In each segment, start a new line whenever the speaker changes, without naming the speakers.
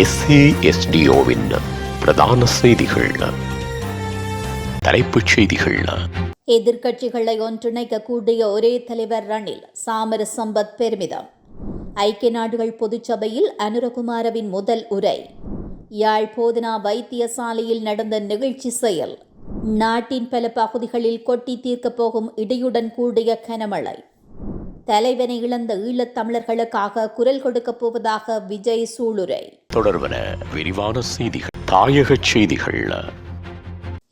எஸ்ஏஎஸ்டிஓவின் பிரதான செய்திகள். தலைப்புச் செய்திகள்.
எதிர்க்கட்சிகளை ஒன்றிணைக்கக்கூடிய ஒரே தலைவர் ரணில் சாமர சம்பத் பெருமிதம். ஐக்கிய நாடுகள் பொதுச்சபையில் அனுரகுமாரவின் முதல் உரை. யாழ் போதனா வைத்தியசாலையில் நடந்த நிகழ்ச்சி செயல். நாட்டின் பல பகுதிகளில் கொட்டி தீர்க்கப் போகும் இடியுடன் கூடிய கனமழை. தலைவனை இழந்த ஈழத் தமிழர்களுக்காக குரல் கொடுக்கப் போவதாக விஜய் சூளுரை.
தொடர்பன விரிவான செய்திகள். தாயகச் செய்திகள்.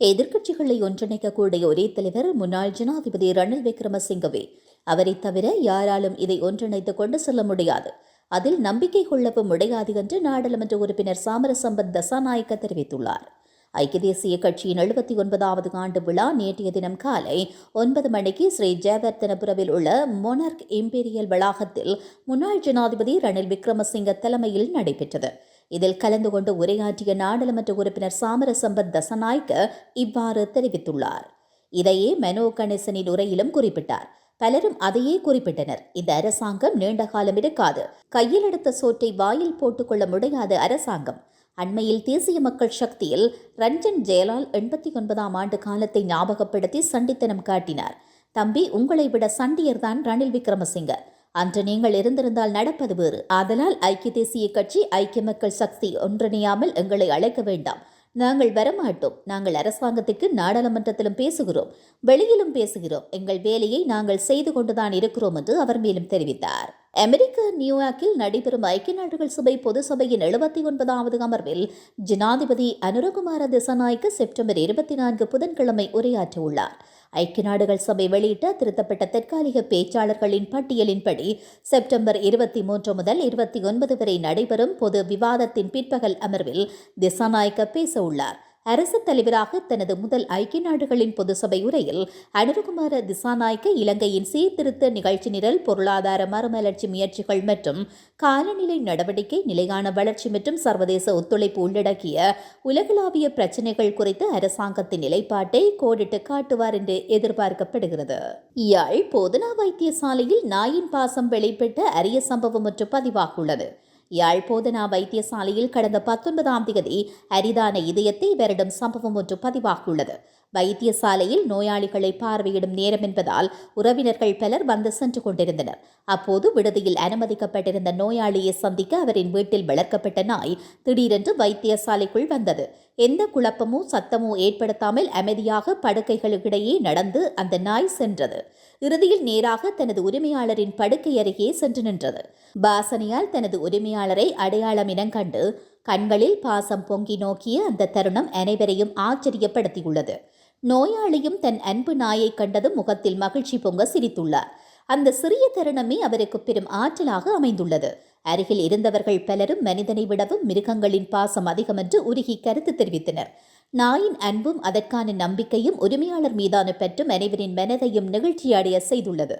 எதிர்க்கட்சிகளை ஒன்றிணைக்கக்கூடிய ஒரே தலைவர் முன்னாள் ஜனாதிபதி ரணில் விக்ரமசிங்கவே. அவரை தவிர யாராலும் இதை ஒன்றிணைத்துக் கொண்டு செல்ல முடியாது. அதில் நம்பிக்கை கொள்ளவும் முடியாது என்று நாடாளுமன்ற உறுப்பினர் சாமரசம்பத் தசாநாயக்க தெரிவித்துள்ளார். ஐக்கிய தேசிய கட்சியின் எழுபத்தி ஒன்பதாவது ஆண்டு விழா நேற்றைய தினம் காலை ஒன்பது மணிக்கு ஸ்ரீ ஜெயவர்த்தனபுரவில் உள்ள மொனார்க் இம்பீரியல் வளாகத்தில் முன்னாள் ஜனாதிபதி ரணில் விக்ரமசிங்க தலைமையில் நடைபெற்றது. இதில் கலந்து கொண்டு உரையாற்றிய நாடாளுமன்ற உறுப்பினர் சாமரசம்பத் தசநாயக்க இவ்வாறு தெரிவித்துள்ளார். இதையே மெனோ கணேசனின் உரையிலும் குறிப்பிட்டார். பலரும் அதையே குறிப்பிட்டனர். இந்த அரசாங்கம் நீண்ட காலம் இருக்காது. கையில் எடுத்த சோற்றை வாயில் போட்டுக்கொள்ள முடியாத அரசாங்கம். அண்மையில் தேசிய மக்கள் சக்தியில் ரஞ்சன் ஜெயலால் எண்பத்தி ஒன்பதாம் ஆண்டு காலத்தை ஞாபகப்படுத்தி சண்டித்தனம் காட்டினார். தம்பி உங்களை விட சண்டியர்தான் ரணில் விக்ரமசிங்க அன்று நீங்கள் இருந்திருந்தால் நடப்பது வேறு. ஆதலால் ஐக்கிய தேசிய கட்சி ஐக்கிய மக்கள் சக்தி ஒன்றிணையாமல் எங்களை அழைக்க வேண்டாம். நாங்கள் வரமாட்டோம். நாங்கள் அரசாங்கத்திற்கு நாடாளுமன்றத்திலும் பேசுகிறோம். வெளியிலும் பேசுகிறோம். எங்கள் வேலையை நாங்கள் செய்து கொண்டுதான் இருக்கிறோம் என்று அவர் மேலும் தெரிவித்தார். அமெரிக்க நியூயார்க்கில் நடைபெறும் ஐக்கிய நாடுகள் சபை பொது சபையின் எழுபத்தி ஒன்பதாவது அமர்வில் ஜனாதிபதி அனுரகுமார திசநாய்க்கு செப்டம்பர் இருபத்தி நான்கு புதன்கிழமை உரையாற்ற உள்ளார் ஐக்கிய நாடுகள் சபை வெளியிட்ட திருத்தப்பட்ட தற்காலிக பேச்சாளர்களின் பட்டியலின்படி செப்டம்பர் இருபத்தி மூன்று முதல் இருபத்தி ஒன்பது வரை நடைபெறும் பொது விவாதத்தின் பிற்பகல் அமர்வில் திசாநாயக்க பேச உள்ளார் அரசு தலைவராக தனது முதல் ஐக்கிய நாடுகளின் பொது சபை உரையில் அனுரகுமார திசாநாயக்க இலங்கையின் சீர்திருத்த நிகழ்ச்சி நிரல் பொருளாதார மறுமலர்ச்சி முயற்சிகள் மற்றும் காலநிலை நடவடிக்கை நிலையான வளர்ச்சி மற்றும் சர்வதேச ஒத்துழைப்பு உள்ளடக்கிய உலகளாவிய பிரச்சினைகள் குறித்து அரசாங்கத்தின் நிலைப்பாட்டை கோடிட்டு காட்டுவார் என்று எதிர்பார்க்கப்படுகிறது. யாழ் போதனா வைத்தியசாலையில் நாயின் பாசம் வெளிப்பட்ட அரிய சம்பவம் ஒன்று பதிவாகியுள்ளது. யாழ் போதனா வைத்தியசாலையில் கடந்த பத்தொன்பதாம் தேதி அரிதான இதயத்தை வருடம் சம்பவம் ஒன்று பதிவாகியுள்ளது. வைத்தியசாலையில் நோயாளிகளை பார்வையிடும் நேரம் என்பதால் உறவினர்கள் பலர் வந்து சென்று கொண்டிருந்தனர். அப்போது விடுதியில் அனுமதிக்கப்பட்டிருந்த நோயாளியை சந்திக்க அவரின் வீட்டில் வளர்க்கப்பட்ட நாய் திடீரென்று வைத்தியசாலைக்குள் வந்தது. எந்த குழப்பமோ சத்தமோ ஏற்படுத்தாமல் அமைதியாக படுக்கைகளுக்கிடையே நடந்து அந்த நாய் சென்றது. இறுதியில் நேராக தனது உரிமையாளரின் படுக்கை அருகே சென்று நின்றது. பாசனையால் தனது உரிமையாளரை அடையாளம் இனங்கண்டு கண்களில் பாசம் பொங்கி நோக்கிய அந்த தருணம் அனைவரையும் ஆச்சரியப்படுத்தியுள்ளது. நோயாளியும் தன் அன்பு நாயை கண்டதும் முகத்தில் மகிழ்ச்சி பொங்க சிரித்துள்ளார். அந்த சிறிய தருணமே அவருக்கு பெரும் ஆற்றலாக அமைந்துள்ளது. அருகில் இருந்தவர்கள் பலரும் மனிதனை விடவும் மிருகங்களின் பாசம் அதிகமென்று உருகி கருத்து தெரிவித்தனர். நாயின் அன்பும் அதற்கான நம்பிக்கையும் உரிமையாளர் மீதான பற்றும் அனைவரின் மனதையும் நிகழ்ச்சியடைய செய்துள்ளது.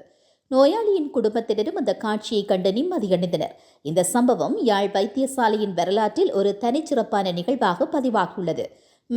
நோயாளியின் குடும்பத்தினரும் அந்த காட்சியை கண்டு நிம்மதியடைந்தனர் இந்த சம்பவம் யாழ் வைத்தியசாலையின் வரலாற்றில் ஒரு தனிச்சிறப்பான நிகழ்வாக பதிவாகியுள்ளது.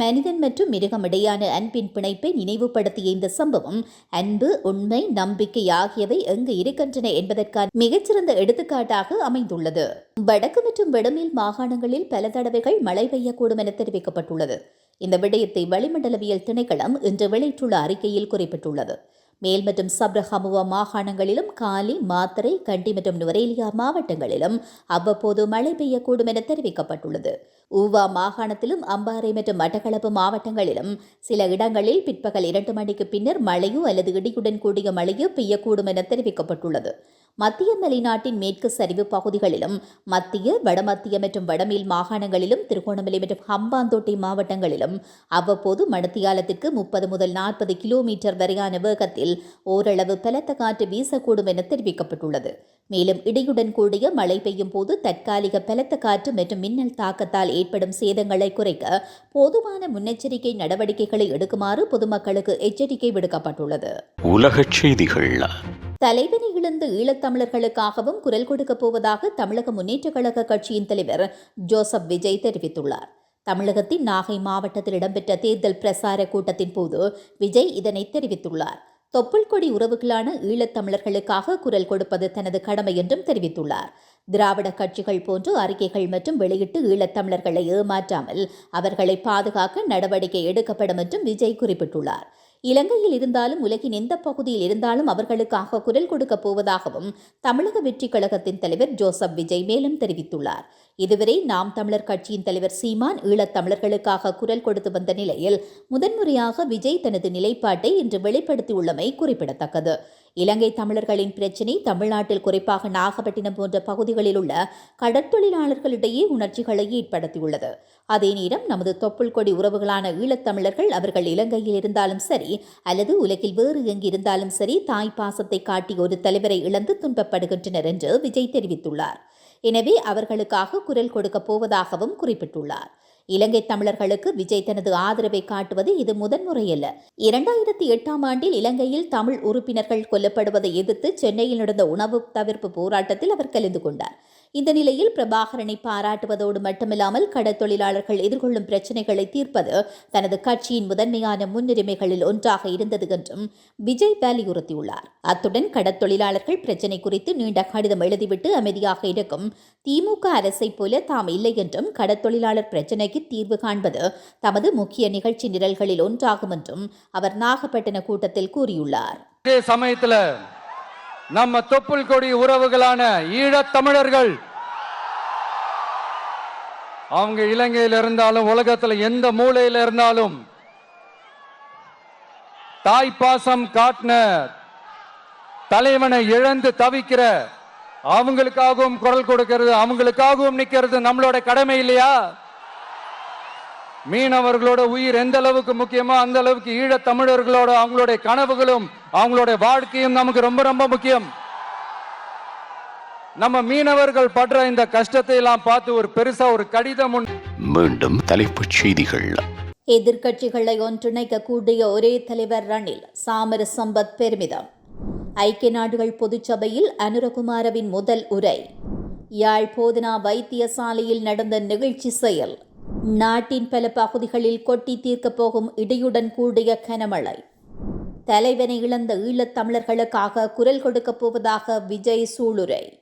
மனிதன் மற்றும் மிருகம் இடையான அன்பின் பிணைப்பை நினைவுபடுத்திய இந்த சம்பவம் அன்பு உண்மை நம்பிக்கை ஆகியவை எங்கு இருக்கின்றன என்பதற்கான மிகச்சிறந்த எடுத்துக்காட்டாக அமைந்துள்ளது. வடக்கு மற்றும் வடமேல் மாகாணங்களில் பல தடவைகள் மழை பெய்யக்கூடும் என தெரிவிக்கப்பட்டுள்ளது. இந்த விடயத்தை வளிமண்டலவியல் திணைக்களம் இன்று வெளியிட்டுள்ள அறிக்கையில் குறிப்பிட்டுள்ளது. மேல் மற்றும் சப்ரஹமுவா மாகாணங்களிலும் காலி மாத்தரை கண்டி மற்றும் நுவரேலியா மாவட்டங்களிலும் அவ்வப்போது மழை பெய்யக்கூடும் என தெரிவிக்கப்பட்டுள்ளது. ஊவா மாகாணத்திலும் அம்பாறை மற்றும் மட்டக்களப்பு மாவட்டங்களிலும் சில இடங்களில் பிற்பகல் இரண்டு மணிக்கு பின்னர் மழையோ அல்லது இடியுடன் கூடிய மழையோ பெய்யக்கூடும் என தெரிவிக்கப்பட்டுள்ளது. மத்திய மலைநாட்டின் மேற்கு சரிவு பகுதிகளிலும் மத்திய வடமத்திய மற்றும் வடமேல் மாகாணங்களிலும் திருகோணமலை மற்றும் ஹம்பாந்தோட்டை மாவட்டங்களிலும் அவ்வப்போது மணத்தியாலத்திற்கு முப்பது முதல் நாற்பது கிலோமீட்டர் வரையான வேகத்தில் ஓரளவு பலத்த காற்று வீசக்கூடும் என தெரிவிக்கப்பட்டுள்ளது. மேலும் இடியுடன் கூடிய மழை பெய்யும் போது தற்காலிக பலத்த காற்று மற்றும் மின்னல் தாக்கத்தால் ஏற்படும் சேதங்களை குறைக்க போதுமான முன்னெச்சரிக்கை நடவடிக்கைகளை எடுக்குமாறு பொதுமக்களுக்கு எச்சரிக்கை விடுக்கப்பட்டுள்ளது.
உலகச் செய்திகள்
தலைவனை இழந்த ஈழத்தமிழர்களுக்காகவும் குரல் கொடுக்கப் போவதாக தமிழக முன்னேற்றக் கழக கட்சியின் தலைவர் ஜோசப் விஜய் தெரிவித்துள்ளார். தமிழகத்தின் நாகை மாவட்டத்தில் இடம்பெற்ற தேர்தல் பிரசார கூட்டத்தின் போது விஜய் இதனை தெரிவித்துள்ளார். தொப்புள் கொடி உறவுகளான ஈழத்தமிழர்களுக்காக குரல் கொடுப்பது தனது கடமை என்றும் தெரிவித்துள்ளார். திராவிட கட்சிகள் போன்று அறிக்கைகள் மற்றும் வெளியிட்டு ஈழத்தமிழர்களை ஏமாற்றாமல் அவர்களை பாதுகாக்க நடவடிக்கை எடுக்கப்படும் என்றும் விஜய் குறிப்பிட்டுள்ளார். இலங்கையில் இருந்தாலும் உலகின் எந்த பகுதியில் இருந்தாலும் அவர்களுக்காக குரல் கொடுக்கப் போவதாகவும் தமிழக வெற்றி கழகத்தின் தலைவர் ஜோசப் விஜய் மேலும் தெரிவித்துள்ளார். இதுவரை நாம் தமிழர் கட்சியின் தலைவர் சீமான் ஈழத் தமிழர்களுக்காக குரல் கொடுத்து வந்த நிலையில் முதன்முறையாக விஜய் தனது நிலைப்பாட்டை இன்று வெளிப்படுத்தியுள்ளமை குறிப்பிடத்தக்கது. இலங்கை தமிழர்களின் பிரச்சினை தமிழ்நாட்டில் குறிப்பாக நாகப்பட்டினம் போன்ற பகுதிகளில் உள்ள கடற்தொழிலாளர்களிடையே உணர்ச்சிகளை ஏற்படுத்தியுள்ளது. அதே நேரம் நமது தொப்புள் கொடி உறவுகளான ஈழத்தமிழர்கள் அவர்கள் இலங்கையில் இருந்தாலும் சரி அல்லது உலகில் வேறு எங்கு இருந்தாலும் சரி தாய் பாசத்தை காட்டி ஒரு தலைவரை இழந்து துன்பப்படுகின்றனர் என்று விஜய் தெரிவித்துள்ளார். எனவே அவர்களுக்காக குரல் கொடுக்கப் போவதாகவும் குறிப்பிட்டுள்ளார். இலங்கை தமிழர்களுக்கு விஜய் தனது ஆதரவை காட்டுவது இது முதன்முறையல்ல. இரண்டாயிரத்தி எட்டாம் ஆண்டில் இலங்கையில் தமிழ் உறுப்பினர்கள் கொல்லப்படுவதை எதிர்த்து சென்னையில் நடந்த உணவு தவிர்ப்பு போராட்டத்தில் அவர் கலந்து கொண்டார். இந்த நிலையில் பிரபாகரனை பாராட்டுவதோடு மட்டுமில்லாமல் கடத்தொழிலாளர்கள் எதிர்கொள்ளும் பிரச்சினைகளை தீர்ப்பது தனது கட்சியின் முதன்மையான முன்னுரிமைகளில் ஒன்றாக இருந்தது என்றும் விஜய் வலியுறுத்தியுள்ளார். அத்துடன் கடத்தொழிலாளர்கள் பிரச்சினை குறித்து நீண்ட கடிதம் எழுதிவிட்டு அமைதியாக இருக்கும் திமுக அரசை போல தாம் இல்லை என்றும் கடற்தொழிலாளர் பிரச்சினைக்கு தீர்வு காண்பது தமது முக்கிய நிகழ்ச்சி நிரல்களில் ஒன்றாகும் என்றும் அவர் நாகப்பட்டின கூட்டத்தில் கூறியுள்ளார்.
சமயத்தில் நம்ம தொப்புள் கொடி உறவுகளான ஈழத் தமிழர்கள். அவங்க இலங்கையில் இருந்தாலும் உலகத்துல எந்த மூலையில இருந்தாலும் தாய் பாசம் காட்டின தலைவனை இழந்து தவிக்கிற அவங்களுக்காகவும் குரல் கொடுக்கிறது அவங்களுக்காகவும் நிக்கிறது நம்மளோட கடமை இல்லையா? மீனவர்களோட உயிர் எந்த அளவுக்கு முக்கியமோ அந்த அளவுக்கு ஈழத் தமிழர்களோட அவங்களுடைய கனவுகளும் அவங்களுடைய வாழ்க்கையும் நமக்கு ரொம்ப ரொம்ப முக்கியம். நம்ம மீனவர்கள் படுற இந்த கஷ்டத்தை எல்லாம் பார்த்து ஒரு பெருசா ஒரு கடிதம்
மீண்டும் தலைப்புச் செய்திகள்.
எதிர்க்கட்சிகளை ஒன்றிணைக்கக்கூடிய ஒரே தலைவர் ரணில் சாமர சம்பத் பெருமிதம். ஐக்கிய நாடுகள் பொதுச்சபையில் அனுரகுமாரவின் முதல் உரை. யாழ் போதனா வைத்தியசாலையில் நடந்த நிகழ்ச்சி செயல். நாட்டின் பல பகுதிகளில் கொட்டி தீர்க்கப் போகும் இடியுடன் கூடிய கனமழை. தலைவனை இழந்த ஈழத் தமிழர்களுக்காக குரல் கொடுக்கப் போவதாக விஜய் சூளுரை.